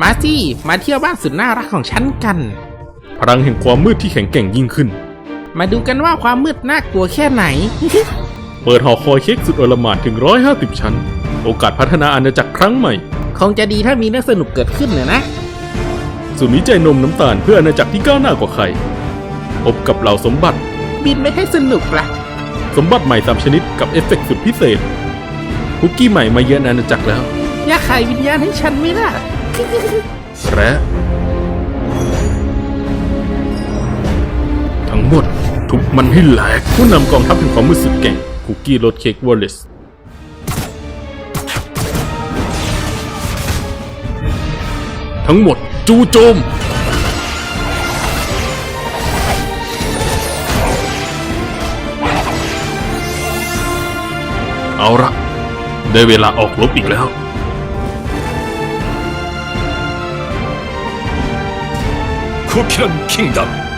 มาสิมาเที่ยวบ้านสุดน่ารักของฉันกัน พลังแห่งความมืดที่แข็งแกร่งยิ่งขึ้น มาดูกันว่าความมืดน่ากลัวแค่ไหน เปิดหอคอยเค้กสุดอลหม่านถึง 150 ชั้น โอกาสพัฒนาอาณาจักรครั้งใหม่ คงจะดีถ้ามีเรื่องสนุกเกิดขึ้นนะนะศูนย์วิจัยนมน้ำตาลเพื่ออาณาจักรที่ก้าวหน้ากว่าใคร พบกับเหล่าสมบัติ บินไม่ให้สนุกละ่ะสมบัติใหม่สามชนิดกับเอฟเฟกต์สุดพิเศษคุกกี้ใหม่มาเยือนอาณาจักรแล้ว อยากขายวิญญาณให้ฉันไหมล่ะ และทั้งหมดทุบมันให้แหลกผู้นำกองทัพแห่งความมืดสุดเก่งคุกกี้รสเค้กวอลเลสทั้งหมดจูโจม เอาละได้เวลาออกรบอีกแล้ว 쿠키런 킹덤